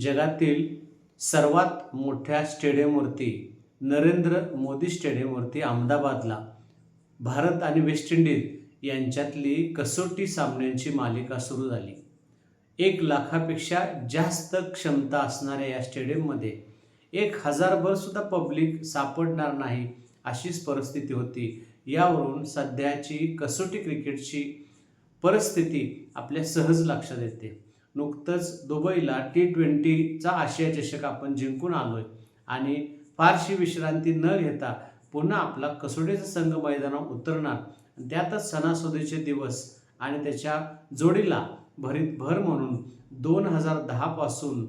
जगातील सर्वात मोठ्या स्टेडियमवरती नरेंद्र मोदी स्टेडियमवरती अहमदाबादला भारत आणि वेस्ट इंडिज यांच्यातली कसोटी सामन्यांची मालिका सुरू झाली. एक लाखापेक्षा जास्त क्षमता असणाऱ्या या स्टेडियममध्ये एक हजारभरसुद्धा पब्लिक सापडणार नाही अशीच परिस्थिती होती. यावरून सध्याची कसोटी क्रिकेटची परिस्थिती आपल्या सहज लक्षात येते. नुकतंच दुबईला टी ट्वेंटीचा आशिया चषक आपण जिंकून आलो आहे आणि फारशी विश्रांती न घेता पुन्हा आपला कसोटीचा संघ मैदानावर उतरणार. त्यातच सणासुदीचे दिवस आणि त्याच्या जोडीला भरीत भर म्हणून दोन हजार दहापासून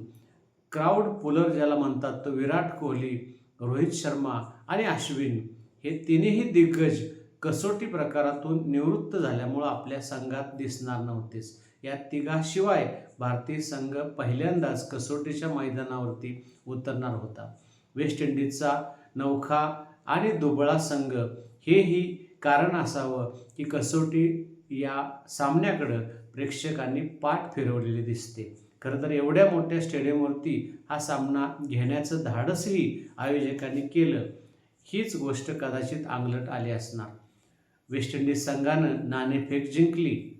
क्राऊड पुलर ज्याला म्हणतात तो विराट कोहली रोहित शर्मा आणि अश्विन हे तिन्ही दिग्गज कसोटी प्रकारातून निवृत्त झाल्यामुळं आपल्या संघात दिसणार नव्हतेच. या तिघाशिवाय भारतीय संघ पहिल्यांदाच कसोटीच्या मैदानावरती उतरणार होता. वेस्ट इंडिजचा नौखा आणि दुबळा संघ हेही कारण असावं की कसोटी या सामन्याकडं प्रेक्षकांनी पाठ फिरवलेली दिसते. खरं तर एवढ्या मोठ्या स्टेडियमवरती हा सामना घेण्याचं धाडसही आयोजकांनी केलं. हीच गोष्ट कदाचित आंगलट आली असणार. वेस्ट इंडिज संघानं नाणेफेक जिंकली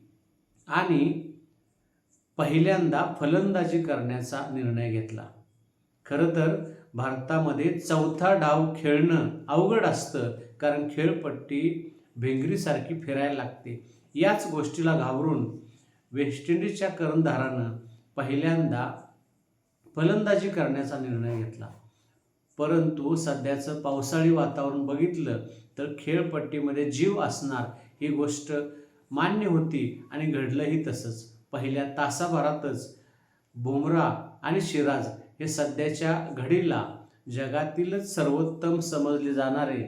आणि पहिल्यांदा फलंदाजी करण्याचा निर्णय घेतला. खरं तर भारतामध्ये चौथा डाव खेळणं अवघड असतं कारण खेळपट्टी भेंगरीसारखी फिरायला लागते. याच गोष्टीला घाबरून वेस्ट इंडिजच्या कर्णधारानं पहिल्यांदा फलंदाजी करण्याचा निर्णय घेतला. परंतु सध्याचं पावसाळी वातावरण बघितलं तर खेळपट्टीमध्ये जीव असणार ही गोष्ट मान्य होती आणि घडलंही तसंच. पहिल्या तासाभरातच बुमरा आणि शिराज हे सध्याच्या घडीला जगातीलच सर्वोत्तम समजले जाणारे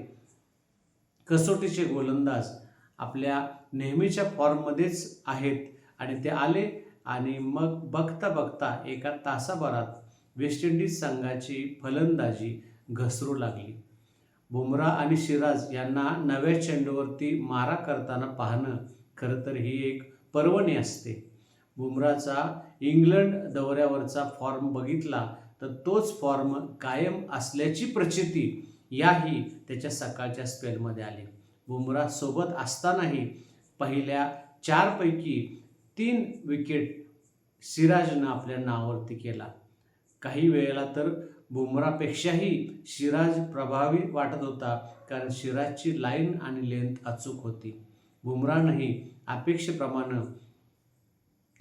कसोटीचे गोलंदाज आपल्या नेहमीच्या फॉर्ममध्येच आहेत आणि ते आले आणि मग बघता बघता एका तासाभरात वेस्ट इंडिज संघाची फलंदाजी घसरू लागली. बुमरा आणि शिराज यांना नव्या चेंडूवरती मारा करताना पाहणं खरं तर ही एक पर्वणी असते. बुमराचा इंग्लंड दौऱ्यावरचा फॉर्म बघितला तर तोच फॉर्म कायम असल्याची प्रचिती याही त्याच्या सकाळच्या स्पेलमध्ये आली. बुमरा सोबत असतानाही पहिल्या चारपैकी तीन विकेट सिराजनं आपल्या नावावरती केला. काही वेळेला तर बुमरापेक्षाही सिराज प्रभावी वाटत होता कारण सिराजची लाईन आणि लेंथ अचूक होती. बुमरानंही अपेक्षेप्रमाणे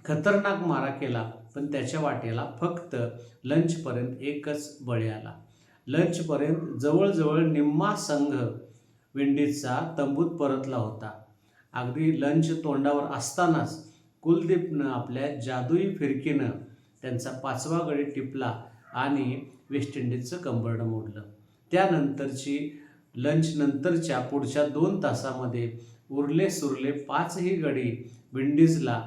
खतरनाक मारा केला पण त्याच्या वाटेला फक्त लंचपर्यंत एकच बळी आला. लंचपर्यंत जवळजवळ निम्मा संघ विंडीजचा तंबूत परतला होता. अगदी लंच तोंडावर असतानाच कुलदीपनं आपल्या जादुई फिरकीनं त्यांचा पाचवा गडी टिपला आणि वेस्ट इंडिजचं कंबरडं मोडलं. त्यानंतरची लंच नंतरच्या पुढच्या दोन तासामध्ये उरले सुरले पाचही गडी विंडीजला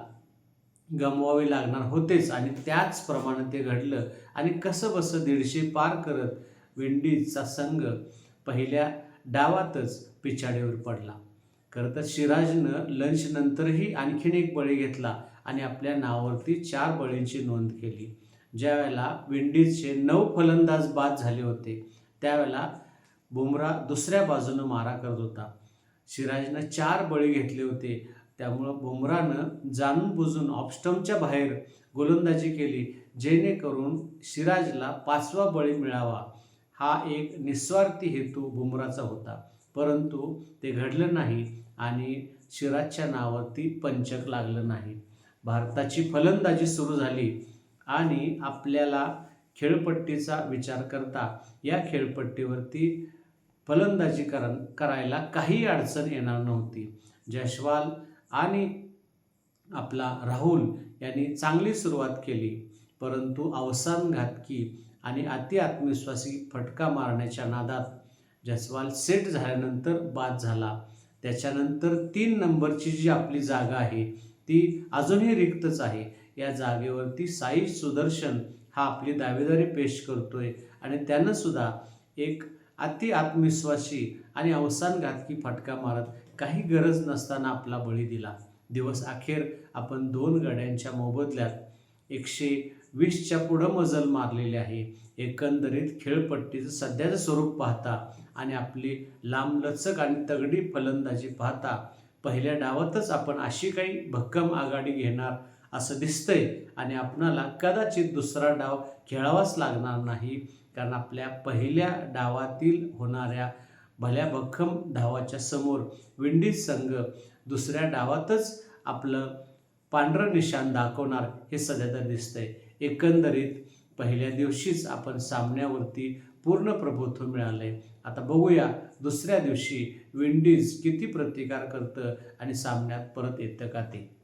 गमवावे लागणार होतेच आणि त्याचप्रमाणे ते घडलं. आणि कसं बसं दीडशे पार करत विंडीजचा संघ पहिल्या डावातच पिछाडीवर पडला. खरं तर सिराजनं लंचनंतरही आणखीन एक बळी घेतला आणि आपल्या नावावरती चार बळींची नोंद केली. ज्यावेळेला विंडीजचे नऊ फलंदाज बाद झाले होते त्यावेळेला बुमरा दुसऱ्या बाजूनं मारा करत होता. सिराजनं चार बळी घेतले होते त्यामुळं बुमरानं जाणून बुजून ऑपस्टमच्या बाहेर गोलंदाजी केली जेणेकरून सिराजला पाचवा बळी मिळावा. हा एक निस्वार्थी हेतू बुमराचा होता. परंतु ते घडलं नाही आणि सिराजच्या नावावरती पंचक लागलं नाही. भारताची फलंदाजी सुरू झाली आणि आपल्याला खेळपट्टीचा विचार करता या खेळपट्टीवरती फलंदाजी करायला काही अडचण येणार नव्हती. जयस्वाल आणि आपला राहुल यांनी चांगली सुरुवात केली. परंतु अवसान घातकी आणि अति आत्मविश्वासी फटका मारण्याच्या नादात जसवाल सेट झाल्यानंतर बाद झाला. त्याच्यानंतर तीन नंबरची जी आपली जागा आहे ती अजूनही रिक्तच आहे. या जागेवरती साई सुदर्शन हा आपली दावेदारी पेश करतोय आणि त्यानं सुद्धा एक अति आत्मविश्वासी आणि अवसानघातकी फटका मारत काही गरज नसताना आपला बळी दिला. दिवस अखेर आपण दोन गड्यांच्या मोबदल्यात एकशे वीसच्या पुढं मजल मारलेली आहे. एकंदरीत खेळपट्टीचं सध्याचं स्वरूप पाहता आणि आपली लांबलचक आणि तगडी फलंदाजी पाहता पहिल्या डावातच आपण अशी काही भक्कम आघाडी घेणार असं दिसतंय आणि आपणाला कदाचित दुसरा डाव खेळावाच लागणार नाही. कारण आपल्या पहिल्या डावातील होणाऱ्या भल्या भक्कम धावाच्या समोर विंडीज संघ दुसऱ्या डावातच आपलं पांढरं निशाण दाखवणार हे सध्या तर दिसतंय. एकंदरीत पहिल्या दिवशीच आपण सामन्यावरती पूर्ण प्रभुत्व मिळालंय. आता बघूया दुसऱ्या दिवशी विंडीज किती प्रतिकार करतं आणि सामन्यात परत येतं का ते.